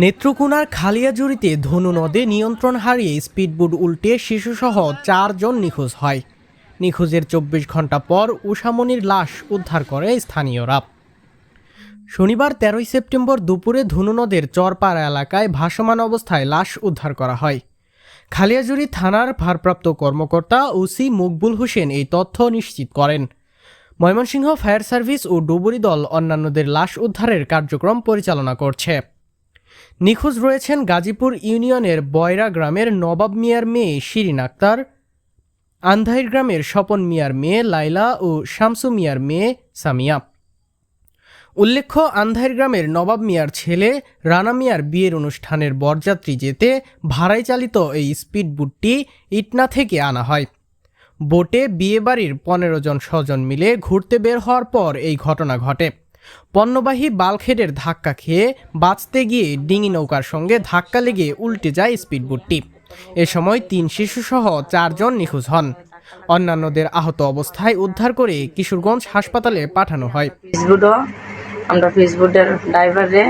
নেত্রকোনার খালিয়াজুড়িতে ধনু নদে নিয়ন্ত্রণ হারিয়ে স্পিডবোট উল্টে শিশুসহ চারজন নিখোঁজ হয়। নিখোঁজের চব্বিশ ঘণ্টা পর উষামণির লাশ উদ্ধার করে স্থানীয়রা। শনিবার তেরোই সেপ্টেম্বর দুপুরে ধনু নদের চরপাড়া এলাকায় ভাসমান অবস্থায় লাশ উদ্ধার করা হয়। খালিয়াজুড়ি থানার ভারপ্রাপ্ত কর্মকর্তা ওসি মকবুল হোসেন এই তথ্য নিশ্চিত করেন। ময়মনসিংহ ফায়ার সার্ভিস ও ডুবুরি দল অন্যান্যদের লাশ উদ্ধারের কার্যক্রম পরিচালনা করছে। নিখোঁজ রয়েছেন গাজীপুর ইউনিয়নের বয়রা গ্রামের নবাব মিয়ার মেয়ে শিরিন আক্তার, আন্ধাইর গ্রামের স্বপন মিয়ার মেয়ে লাইলা ও শামসু মিয়ার মেয়ে সামিয়া। উল্লেখ্য, আন্ধাইর গ্রামের নবাব মিয়ার ছেলে রানা মিয়ার বিয়ের অনুষ্ঠানের বরযাত্রী যেতে ভাড়ায় চালিত এই স্পিড স্পিডবোটটি ইটনা থেকে আনা হয়। বোটে বিয়েবাড়ির পনেরো জন স্বজন মিলে ঘুরতে বের হওয়ার পর এই ঘটনা ঘটে। পণ্যবাহী বালখেডের ধাক্কা খেয়ে বাঁচতে গিয়ে ডিঙি নৌকার সঙ্গে ধাক্কা লেগে উল্টে যায় স্পিডবোটটি। এ সময় তিন শিশুসহ চারজন নিখোঁজ হন। অন্যান্যদের আহত অবস্থায় উদ্ধার করে কিশোরগঞ্জ হাসপাতালে পাঠানো হয়। ফেসবুকও আমরা ফেসবুকের ড্রাইভারে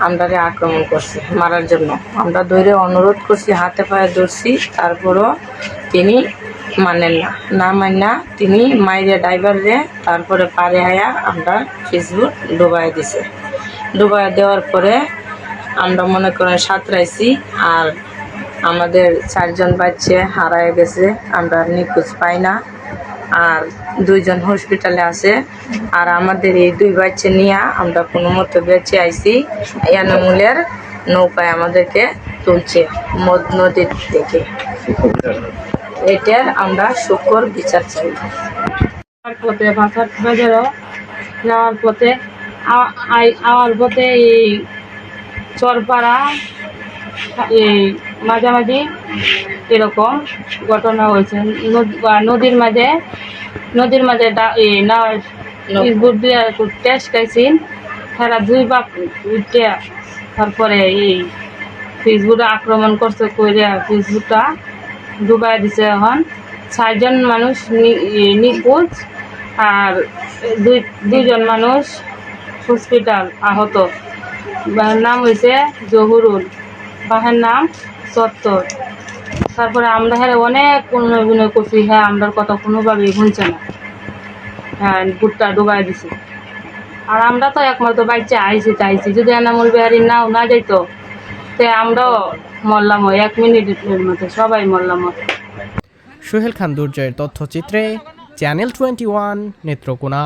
আমরারে আক্রমণ করছি মারার জন্য। আমরা ধরে অনুরোধ করছি, হাতে পায়ে ধরছি, তারপরও তিনি মানেন না না মান্না তিনি মাইরে ড্রাইভারে তারপরে পারে আয়া আমরা ফেসবুক ডুবাই দিছে। ডুবাই দেওয়ার পরে আমরা মনে করেন সাঁতরাইছি আর আমাদের চারজন বাচ্চা হারায় গেছে, আমরা নিখোঁজ পাই না। আর দুইজন হসপিটালে আছে। আর আমাদের এই দুই বাচ্চা নিয়ে আমরা কোনো মতো বেঁচে আইছি। ইয়ানামুলের নৌকায় আমাদেরকে তুলছে মদ নদীর থেকে এটার আমরা শুকর বিচার চাই। পথে ভাষার বাজারও যাওয়ার পথে আওয়ার পথে এই চরপাড়া, এই মাঝামাঝি এরকম ঘটনা হয়েছে। নদ- নদীর মাঝে নদীর মাঝে ডা- এই না বুট দিয়ে টেস্ট খাইছি তারা দুই বাপ উঠে তারপরে এই ফেসবুকে আক্রমণ করছে, কইরা ফেসবুকটা ডুবাই দিছে এখন। চারজন মানুষ নি- নিখোঁজ আর দুই, দুইজন মানুষ হসপিটাল আহত। নাম হয়েছে জহুরুল। বাহের নাম সত্তর। তারপরে আমরা হ্যাঁ অনেক অভিনয় করছি হ্যাঁ আমরা কথা কোনোভাবেই শুনছে না। হ্যাঁ বুটটা ডুবাই দিছে। আর আমরা তো একমাত্র বাচ্চা আইছি, চাইছি। যদি এনামুল বিহারি নাও না যাইতো, তে আমরাও মরলাম এক মিনিটের মধ্যে সবাই মরলাম। সোহেল খান দুর্জয়ের তথ্যচিত্রে চ্যানেল টোয়েন্টি ওয়ান নেত্রকোনা